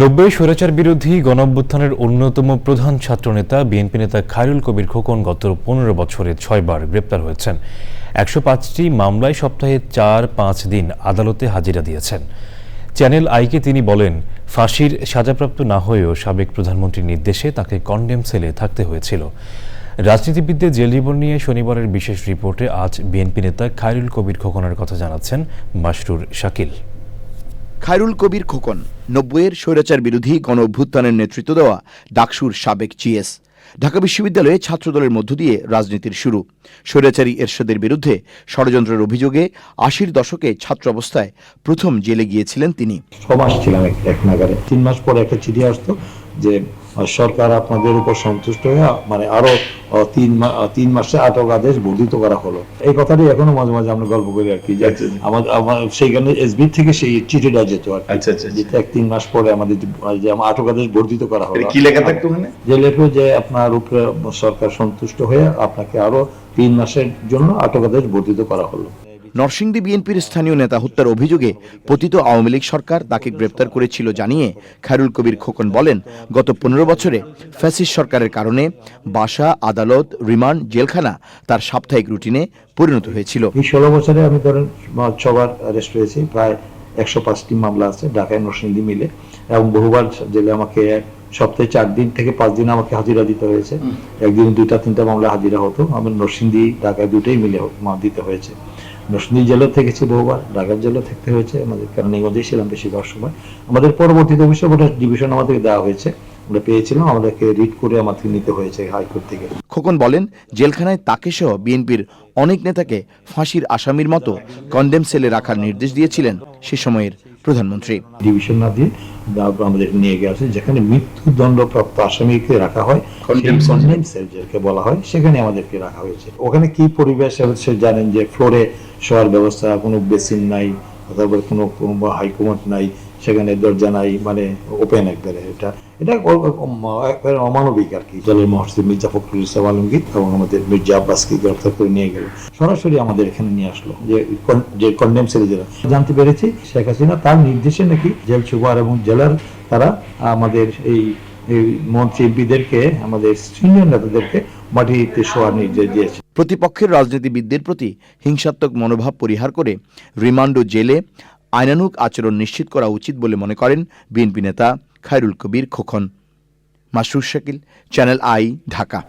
নব্বই স্বৈরাচার বিরোধী গণঅভ্যুত্থানের অন্যতম প্রধান ছাত্রনেতা বিএনপি নেতা খায়রুল কবির খোকন গত পনেরো বছরে ছয়বার গ্রেপ্তার হয়েছেন। একশো পাঁচটি মামলায় সপ্তাহে চার পাঁচ দিন আদালতে হাজিরা দিয়েছেন। চ্যানেল আইকে তিনি বলেন, ফাঁসির সাজাপ্রাপ্ত না হয়েও সাবেক প্রধানমন্ত্রীর নির্দেশে তাকে কন্ডেম সেলে থাকতে হয়েছিল। রাজনীতিবিদদের জেল জীবন নিয়ে শনিবারের বিশেষ রিপোর্টে আজ বিএনপি নেতা খায়রুল কবির খোকনের কথা জানাচ্ছেন মাসরুর শাকিল। খায়রুল কবির খোকন, নব্বইয়ের স্বৈরাচার বিরোধী গণ অভ্যুত্থানের নেতৃত্ব দেওয়া ডাকসুর সাবেক জিএস। ঢাকা বিশ্ববিদ্যালয়ে ছাত্রদলের মধ্য দিয়ে রাজনীতির শুরু। স্বৈরাচারী এরশাদের বিরুদ্ধে ষড়যন্ত্রের অভিযোগে আশির দশকে ছাত্র অবস্থায় প্রথম জেলে গিয়েছিলেন তিনি। ছ মাস ছিলাম এক নাগারে। তিন মাস পরে একটা চিঠি আসতো যে সরকার আপনাদের উপর সন্তুষ্ট হয়ে মানে আরও তিন তিন মাসে আটক আদেশ বর্ধিত করা হলো। এই কথাটি এখনও মাঝে মাঝে আমরা গল্প করি আর কি যে আমাদের আমার সেইখানে এসবি থেকে সেই চিঠিটা যেত আর কি। আচ্ছা, আচ্ছা, আচ্ছা। যেটা এক তিন মাস পরে আমাদের যে- আটক আদেশ বর্ধিত করা হলো। কি লেখা থাকতো যে লেখো যে আপনার উপরে সরকার সন্তুষ্ট হয়ে আপনাকে আরও তিন মাসের জন্য আটক আদেশ বর্ধিত করা হলো। নরসিংদী বিএনপির স্থানীয় নেতা হত্যার অভিযোগে পতিত আওয়ামী লীগ সরকার তাকে গ্রেপ্তার করেছিল জানিয়ে খায়রুল কবির খোকন বলেন গত পনেরো বছরে ফ্যাসিস সরকারের কারণে বাসা আদালত রিমান্ড জেলখানা তার সাপ্তাহিক রুটিনে পরিণত হয়েছিল। এই ষোলো বছরে আমি ধরেন ছবার অ্যারেস্ট হয়েছি প্রায় একশো পাঁচটি মামলা আছে ঢাকায় নরসিংদী মিলে এবং বহুবার জেলে আমাকে সপ্তাহে চার দিন থেকে পাঁচ দিন আমাকে হাজিরা দিতে হয়েছে। একদিন দুইটা তিনটা মামলা হাজিরা হতো। আমি নরসিংদী ঢাকায় দুটোই মিলে দিতে হয়েছে। নরসিংদী জেলা থেকেছি বহুবার ঢাকার জেলেও থাকতে হয়েছে, আমাদের কেরানীগঞ্জেই ছিলাম বেশিরভাগ সময়। আমাদের পরবর্তীতে অবশ্য ওটা ডিভিশন আমাদেরকে দেওয়া হয়েছে, আমরা পেয়েছিলাম, আমাদেরকে রিড করে আমাদেরকে নিতে হয়েছে হাইকোর্ট থেকে। খোকন বলেন, জেলখানায় তাকে সহ বিএনপির অনেক নেতাকে ফাঁসির আসামির মতো কন্ডেম সেলে রাখার নির্দেশ দিয়েছিলেন সে সময়ের প্রধানমন্ত্রী। ডিভিশন না দিয়ে আমাদের নিয়ে গেছে যেখানে মৃত্যুদণ্ডপ্রাপ্ত আসামিকে রাখা হয় কন্ডেম সেল। যেটাকে বলা হয় সেখানে আমাদেরকে রাখা হয়েছে। ওখানে কি পরিবেশ সে জানেন যে ফ্লোরে শোয়ার ব্যবস্থা কোনো বেসিন নাই তারপরে কোনো কোনো হাইকমান্ড নাই সেখানে দরজা নাই মানে ওপেন একবারে এটা। এটা অমানবিক আর কি। জলের মির্জা ফখরুল ইসলাম আলমগীর এবং আমাদের মির্জা আব্বাসকে গ্রেফতার করে নিয়ে গেল। সরাসরি আমাদের এখানে নিয়ে আসলো, যে কন্ডেম যারা জানতে পেরেছি, শেখ হাসিনা তার নির্দেশে নাকি জেল এবং জেলার তারা আমাদের এই মন্ত্রী এমপিদেরকে, আমাদের সিনিয়র নেতাদেরকে মাটিতে শোয়ার নির্দেশ দিয়েছে। প্রতিপক্ষের রাজনীতিবিদদের প্রতি হিংসাত্মক মনোভাব পরিহার করে রিমান্ড জেলে আইনানুক আচরণ নিশ্চিত করা উচিত বলে মনে করেন বিএনপি নেতা খায়রুল কবির খোকন মাসরুর শাকিল চ্যানেল আই ঢাকা।